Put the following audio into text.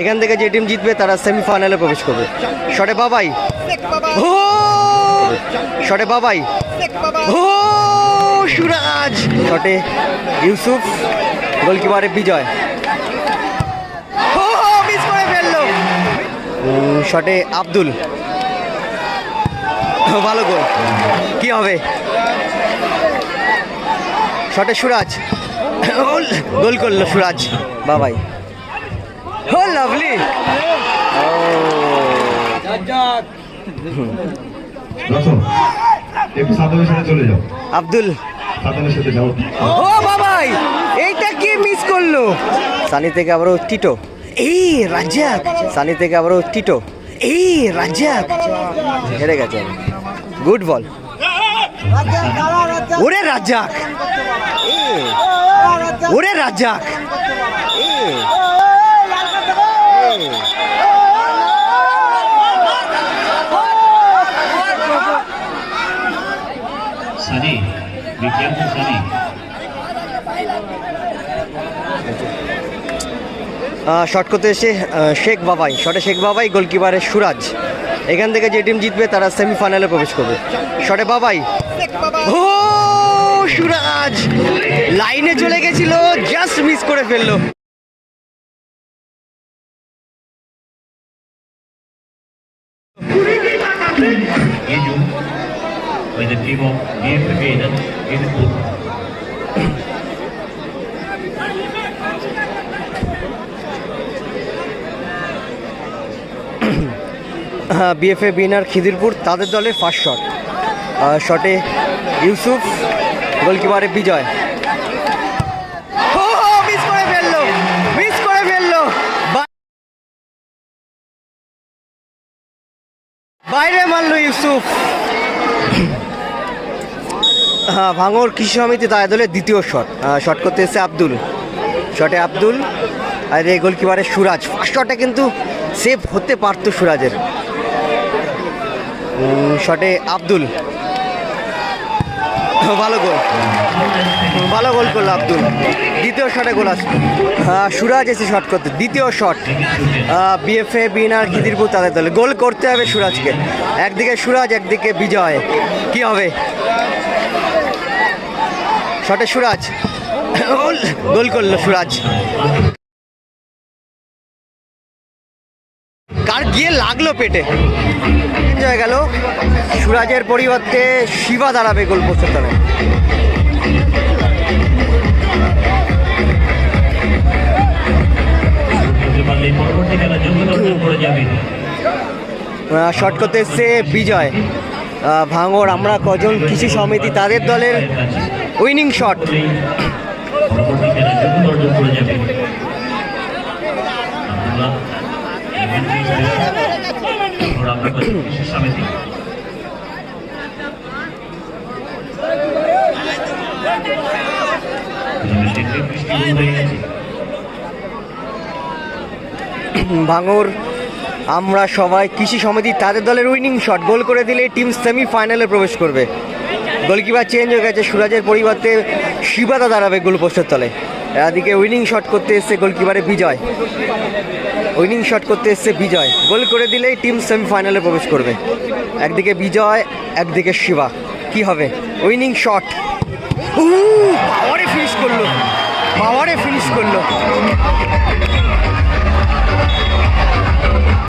এখান থেকে যে টিম জিতবে তারা সেমিফাইনালে প্রবেশ করবে। শটে বাবাই। শটে বাবাই। সুরাজ। শটে ইউসুফ, গোলকিপারে বিজয়। শটে আব্দুল। ভালো গোল। কি হবে? শটে সুরাজ। গোল করল সুরাজ। বাবাই। সাথে চলে যাও। আব্দুল। ও বাবাই এইটা কি মিস করল? সানি থেকে আবারও টিটো। এই সানি থেকে আবারও টিটো। এই হেরে গেছে। গুড বল ওরে রাজ্জাক। এ, ওরে রাজ্জাক। Careful, শট করতে এসে শেখ বাবাই শটে শেখ বাবাই গোলকিপারের সুরাজ। এখান থেকে যে টিম জিতবে তারা সেমিফাইনালে প্রবেশ করবে। শটে বাবাই। ও সুরাজ! লাইনে চলে গেছিল জাস্ট মিস করে ফেলল। By the team of BFF Aiden, Aiden বিএফএ বিনার খিদিরপুর তাদের দলের ফার্স্ট শট শটে ইউসুফ গোলকিপারে বিজয়। মিস করে ফেলল মিস করে ফেলল। বাইরে মারলো ইউসুফ। ভাঙর কৃষি সমিতি তাদের দলের দ্বিতীয় শট। শট করতে এসেছে আব্দুল। শটে আব্দুল, আর এই গোলকিপারে সুরাজ। ফার্স্ট শটে কিন্তু সেভ হতে পারতো সুরাজের। শটে আব্দুল। ভালো গোল। ভালো গোল করল আব্দুল। দ্বিতীয় শটে গোল আসবে সুরাজ এসে শট করতে। দ্বিতীয় শট বিএফএ বিনার খিদিরপুর তাদের দলে। গোল করতে হবে সুরাজকে। একদিকে সুরাজ, একদিকে বিজয়। কি হবে? শটে সুরাজ। গোল করল সুরাজ। কার গিয়ে লাগল পেটে? হয়ে গেল। সুরাজের পরিবর্তে শিবা দাঁড়াবে গোল পোস্টের তলায় শট করতে এসছে বিজয়। ভাঙর আমরা কজন, কৃষি সমিতি, তাদের দলের উইনিং শট। ভাঙর আমরা সবাই কৃষি সমিতি তাদের দলের উইনিং শট। গোল করে দিলে টিম সেমিফাইনালে প্রবেশ করবে। গোলকিপার চেঞ্জ হয়ে গেছে, সুরাজের পরিবর্তে শিবাদা দাঁড়াবে গোলপোস্টের তলে। এদিকে উইনিং শট করতে এসছে গোলকিপারে বিজয়। উইনিং শট করতে এসছে বিজয়। গোল করে দিলেই টিম সেমিফাইনালে প্রবেশ করবে। একদিকে বিজয়, একদিকে শিবা। কি হবে? Winning shot